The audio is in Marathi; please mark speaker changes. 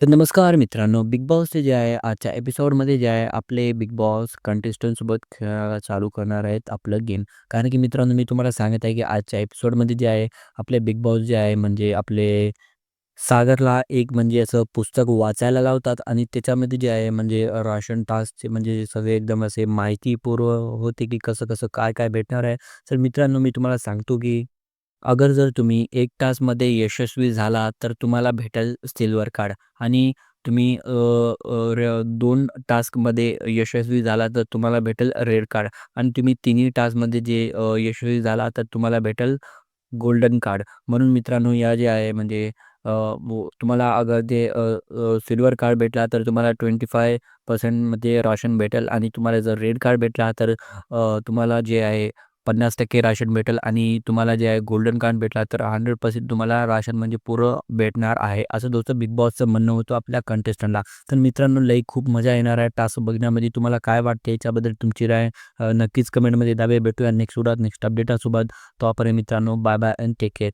Speaker 1: तर नमस्कार मित्रांनो, बिग बॉसचे जे आहे आजच्या एपिसोडमध्ये जे आहे आपले बिग बॉस कंटेस्टंटसोबत खेळायला चालू करणार आहेत आपलं गेम. कारण की मित्रांनो मी तुम्हाला सांगत आहे की आजच्या एपिसोडमध्ये जे आहे आपले बिग बॉस जे आहे म्हणजे आपले सागरला एक म्हणजे असं पुस्तक वाचायला लावतात आणि त्याच्यामध्ये जे आहे म्हणजे राशन टास्कचे म्हणजे सगळे एकदम असे माहितीपूर्व होते की कसं-कसं, काय-काय भेटणार आहे. तर मित्रांनो मी तुम्हाला सांगतो की अगर जर तुम्ही 1 तासमध्ये यशस्वी झाला तर तुम्हाला भेटेल सिल्वर कार्ड आणि तुम्ही अ, अ, र 2 टास्कमध्ये यशस्वी झाला तर तुम्हाला भेटेल रेड कार्ड. आणि तुम्ही तिन्ही टास्कमध्ये जे अ, यशस्वी झाला तर तुम्हाला भेटेल गोल्डन कार्ड. म्हणून मित्रांनो या जे आहे म्हणजे अ, वो तुम्हाला अगर ते अ, अ, सिल्वर कार्ड भेटला तर तुम्हाला 25% मध्ये राशन भेटेल. आणि तुम्हाला जर रेड कार्ड भेटला तर अ, तुम्हाला जे आहे 50% राशन भेटेल आणि तुम्हाला जे आहे गोल्डन कार्ड भेटला तर 100% तुम्हाला राशन म्हणजे पुरं भेटणार आहे. असं दोस्त बिग बॉसचं म्हणणं होतं आपल्या कंटेस्टंटला. तर मित्रांनो लई खूप मजा येणार आहे टास्क बघण्यामध्ये. तुम्हाला काय वाटते याच्याबद्दल तुमची राय नक्कीच कमेंटमध्ये दावे भेटूया नेक्स्ट उडात नेक्स्ट अपडेटासोबत. तोपर्यंत मित्रांनो bye bye and take care.